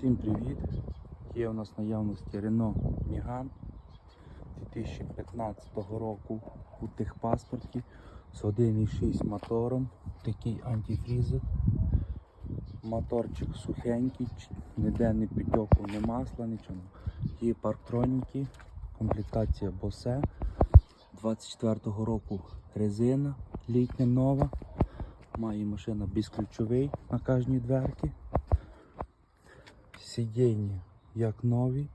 Всім привіт! Є у нас наявності Renault Megane 2015 року у техпаспорті з 1,6 мотором, такий антифрізер. Моторчик сухенький, ніде не підтьоку, не масла, нічого. Є парктроніки, комплектація Bose. 24-го року резина, літня нова. Має машина безключовий на кожній дверці. Сидіння як нові.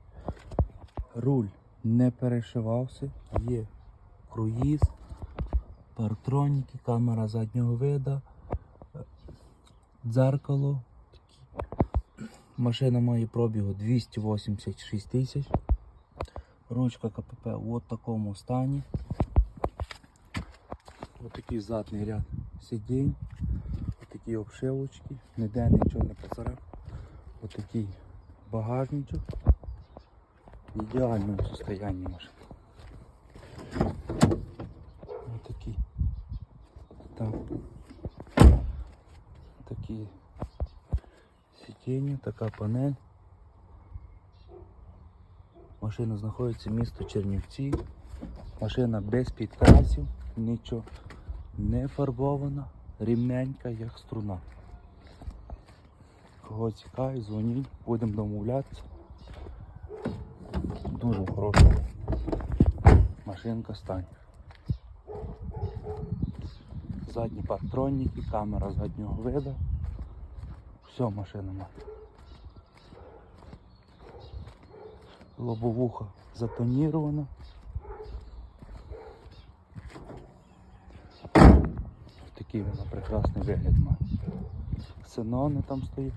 Руль не перешивався. Є круїз, парктроніки, камера заднього вида, дзеркало. Машина має пробігу 286 тисяч. Ручка КПП в такому стані. Отакий задній ряд сидінь, отакі обшивочки, ніде нічого не поцарав. Отакий багажничок. В ідеальному состоянні машина. Отакі. Так. Такі сидіння, така панель. Машина знаходиться місто Чернівці. Машина без підкрасів, нічого не фарбована, рівненька, як струна. Кого цікавить, дзвоніть, будемо домовлятися. Дуже хороша машинка стань. Задні парктроніки, камера заднього виду. Все машина має. Лобовуха затонірована. Такий вона прекрасний вигляд має. Синани там стоїть.